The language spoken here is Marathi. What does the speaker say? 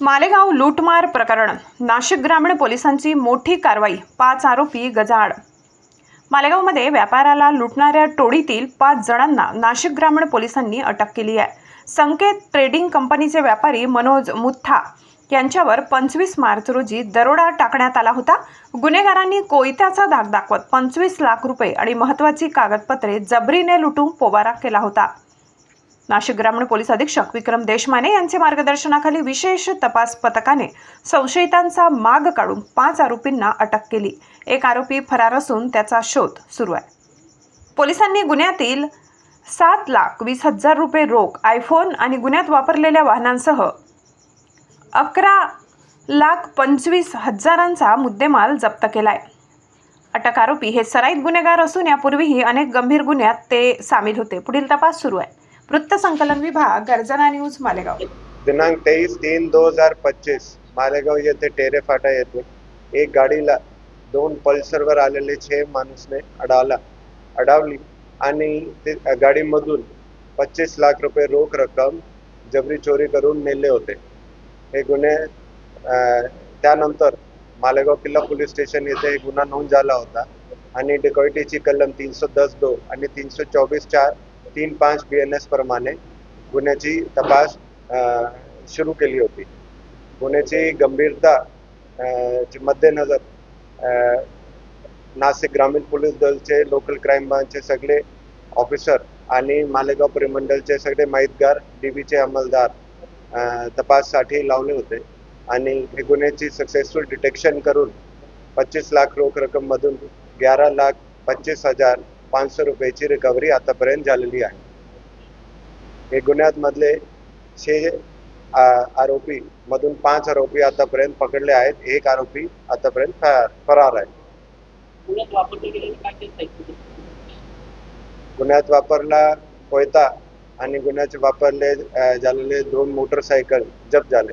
मालेगाव लूटमार प्रकरण. नाशिक ग्रामीण पोलिसांची मोठी कारवाई पाच आरोपी गजाआड. मालेगावमध्ये व्यापाराला लुटणाऱ्या टोळीतील पाच जणांना नाशिक ग्रामीण पोलिसांनी अटक केली आहे. संकेत ट्रेडिंग कंपनीचे व्यापारी मनोज मुथा यांच्यावर पंचवीस मार्च रोजी दरोडा टाकण्यात आला होता. गुन्हेगारांनी कोयत्याचा धाक दाखवत पंचवीस लाख रुपये आणि महत्त्वाची कागदपत्रे जबरीने लुटून पोबारा केला होता. नाशिक ग्रामीण पोलीस अधीक्षक विक्रम देशमाने यांचे मार्गदर्शनाखाली विशेष तपास पथकाने संशयितांचा माग काढून पाच आरोपींना अटक केली. एक आरोपी फरार असून त्याचा शोध सुरू आहे. पोलिसांनी गुन्ह्यातील सात लाख वीस हजार रुपये रोख आयफोन आणि गुन्ह्यात वापरलेल्या वाहनांसह अकरा लाख पंचवीस हजारांचा मुद्देमाल जप्त केला आहे अटक आरोपी हे सराईत गुन्हेगार असून यापूर्वीही अनेक गंभीर गुन्ह्यात ते सामील होते. पुढील तपास सुरू आहे. वृत्तसंकलन विभाग गर्जना न्यूज मालेगाव. दिनांक तेवीस तीन दोन हजार पच्चीस मालेगाव येथे टेरे फाटा येथे एक गाडीला दोन पल्सरवर आलेले छे माणूसने अडावला अडावली आणि ते गाडीमधून पच्चीस लाख रुपये रोख रक्कम जबरी चोरी करून नेले होते. हे गुन्हे त्यानंतर मालेगाव किल्ला पोलीस स्टेशन येथे एक गुन्हा नोंद झाला होता आणि डिकॉइटीची कलम तीनशे दस दो आणि तीनशे चोवीस चार तीन पाच बी एन एस प्रमाणे गुन्ह्याची तपास सुरू केली होती. गुन्ह्याची गंभीरता ची मध्यनजर नाशिक ग्रामीण पोलीस दलचे लोकल क्राईम ब्रांचचे सगळे ऑफिसर आणि मालेगाव परिमंडलचे सगळे माहितगार डीबीचे अंमलदार तपाससाठी लावले होते. आणि हे गुन्ह्याची सक्सेसफुल डिटेक्शन करून पच्चीस लाख रोख रक्कम मधून ग्यारा लाख पच्चीस हजार पाचशे रुपयाची रिकव्हरी आतापर्यंत झालेली आहे. हे गुन्ह्यात मधले छे आरोपी मधून पाच आरोपी आतापर्यंत पकडले आहेत. एक आरोपी आतापर्यंत फरार आहे. गुन्ह्यात वापरला कोयता आणि गुन्ह्याचे वापरले झालेले दोन मोटरसायकल जप्त झाले.